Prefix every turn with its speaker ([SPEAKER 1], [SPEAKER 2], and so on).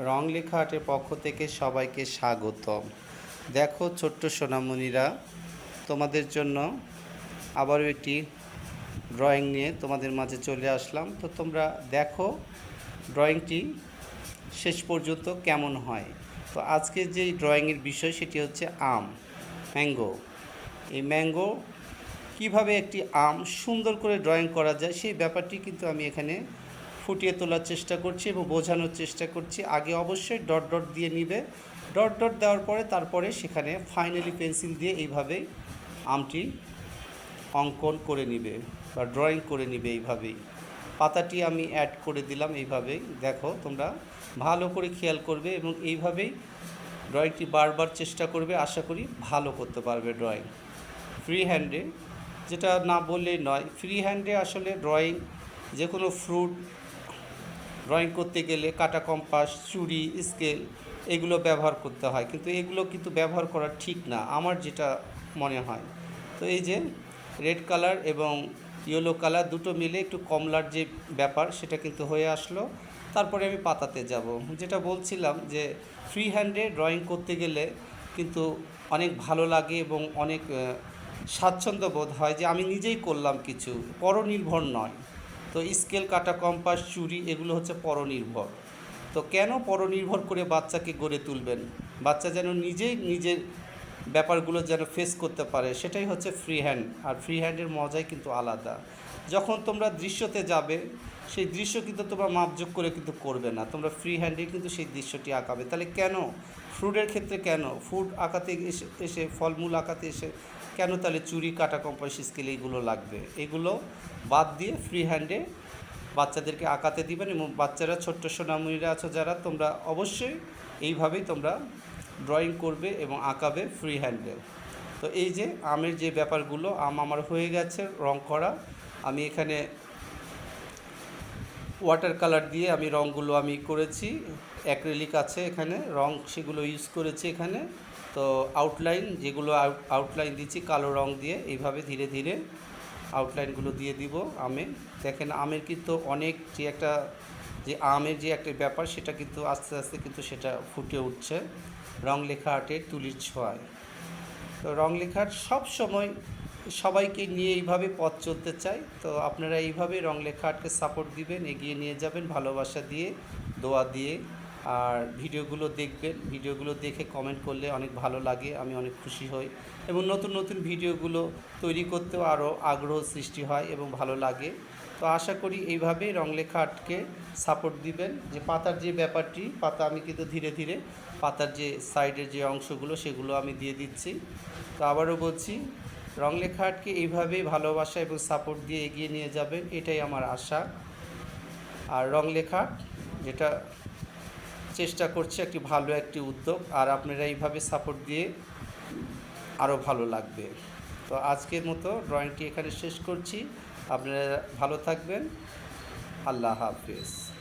[SPEAKER 1] রং লেখা আর্টের পক্ষ থেকে সবাইকে স্বাগতম। দেখো ছোট্ট সোনামণিরা, তোমাদের জন্য আবারও একটি ড্রয়িং নিয়ে তোমাদের মাঝে চলে আসলাম। তো তোমরা দেখো ড্রয়িংটি শেষ পর্যন্ত কেমন হয়। তো আজকে যে ড্রয়িংয়ের বিষয় সেটি হচ্ছে আম ম্যাঙ্গো এই ম্যাঙ্গো কীভাবে একটি আম সুন্দর করে ড্রয়িং করা যায় সেই ব্যাপারটি কিন্তু আমি এখানে ফুটিয়ে তোলার চেষ্টা করছি এবং বোঝানোর চেষ্টা করছি। আগে অবশ্যই ডট ডট দিয়ে নিবে। ডট ডট দেওয়ার পরে তারপরে সেখানে ফাইনালি পেন্সিল দিয়ে এইভাবেই আমটি অঙ্কন করে নিবে বা ড্রয়িং করে নিবে এইভাবেই। পাতাটি আমি অ্যাড করে দিলাম এইভাবেই। দেখো, তোমরা ভালো করে খেয়াল করবে এবং এইভাবেই ড্রয়িংটি বারবার চেষ্টা করবে। আশা করি ভালো করতে পারবে ড্রয়িং ফ্রি হ্যান্ডে যেটা না বললেই নয় ফ্রি হ্যান্ডে আসলে ড্রয়িং যে কোনো ফ্রুট ড্রয়িং করতে গেলে কাটা কম্পাস, চুড়ি, স্কেল এগুলো ব্যবহার করতে হয়। কিন্তু এগুলো কিন্তু ব্যবহার করা ঠিক না, আমার যেটা মনে হয়। তো এই যে রেড কালার এবং ইয়েলো কালার দুটো মিলে একটু কমলার যে ব্যাপার সেটা কিন্তু হয়ে আসলো। তারপরে আমি পাতাতে যাব। যেটা বলছিলাম যে ফ্রি হ্যান্ডে ড্রয়িং করতে গেলে কিন্তু অনেক ভালো লাগে এবং অনেক স্বাচ্ছন্দ্য বোধ হয় যে আমি নিজেই করলাম কিছু। পরনির্ভর নয়। তো স্কেল কাটা, কম্পাস, চুরি এগুলো হচ্ছে পরনির্ভর। তো কেন পরনির্ভর করে বাচ্চাকে গড়ে তুলবেন? বাচ্চা যেন নিজেই নিজের ব্যাপারগুলো যেন ফেস করতে পারে, সেটাই হচ্ছে ফ্রি হ্যান্ড আর ফ্রি হ্যান্ডের মজাই কিন্তু আলাদা। যখন তোমরা দৃশ্যতে যাবে, সেই দৃশ্য কিন্তু তোমরা মাপযোগ করে কিন্তু করবে না। তোমরা ফ্রি হ্যান্ডে কিন্তু সেই দৃশ্যটি আঁকাবে। তাহলে কেন? ফ্রুটের ক্ষেত্রে কেন? ফুড আঁকাতে এসে এসে, ফলমূল আঁকাতে এসে কেন তাহলে চুরি, কাটা, কম্পাস স্কেল এইগুলো লাগবে? এগুলো বাদ দিয়ে ফ্রি হ্যান্ডে বাচ্চাদেরকে আঁকাতে দিবেন এবং বাচ্চারা, ছোট্ট সোনামণিরা আছো যারা, তোমরা অবশ্যই এইভাবেই তোমরা ড্রয়িং করবে এবং আঁকাবে ফ্রি হ্যান্ডে তো এই যে আমের যে ব্যাপারগুলো, আম আমার হয়ে গেছে, রং করা, আমি এখানে ওয়াটার কালার দিয়ে আমি রঙগুলো আমি করেছি। অ্যাক্রেলিক আছে এখানে, রং সেগুলো ইউজ করেছি এখানে। তো আউটলাইন যেগুলো আউটলাইন দিচ্ছি কালো রং দিয়ে, এইভাবে ধীরে ধীরে আউটলাইনগুলো দিয়ে দিব আমে দেখেন আমের কিন্তু অনেক যে একটা, যে আমের যে একটা ব্যাপার সেটা কিন্তু আস্তে আস্তে কিন্তু সেটা ফুটে উঠছে। রং লেখা আর্টের তুলির ছোঁয়ায়। তো রং লেখার সব সময় সবাইকে নিয়ে এইভাবে পথ চলতে চাই। তো আপনারা এইভাবে রং লেখা আর্টকে সাপোর্ট দিবেন, এগিয়ে নিয়ে যাবেন, ভালোবাসা দিয়ে, দোয়া দিয়ে, আর ভিডিওগুলো দেখবেন। ভিডিওগুলো দেখে কমেন্ট করলে অনেক ভালো লাগে, আমি অনেক খুশি হই। এবং নতুন নতুন ভিডিওগুলো তৈরি করতেও আরও আগ্রহ সৃষ্টি হয় এবং ভালো লাগে। তো আশা করি এইভাবেই রং লেখা আর্টকে সাপোর্ট দিবেন। যে পাতার যে ব্যাপারটি, পাতা আমি কিন্তু ধীরে ধীরে পাতার যে সাইডের যে অংশগুলো, সেগুলো আমি দিয়ে দিচ্ছি। তো আবারও বলছি রং লেখা আর্টকে এইভাবেই ভালোবাসা এবং সাপোর্ট দিয়ে এগিয়ে নিয়ে যাবেন, এটাই আমার আশা। আর রং লেখা যেটা চেষ্টা করছে একটি ভালো একটি উদ্যোগ, আর আপনারা এইভাবে সাপোর্ট দিয়ে আরও ভালো লাগবে। তো আজকের মতো ড্রয়িংটি এখানে শেষ করছি। আপনারা ভালো থাকবেন। আল্লাহ হাফিজ।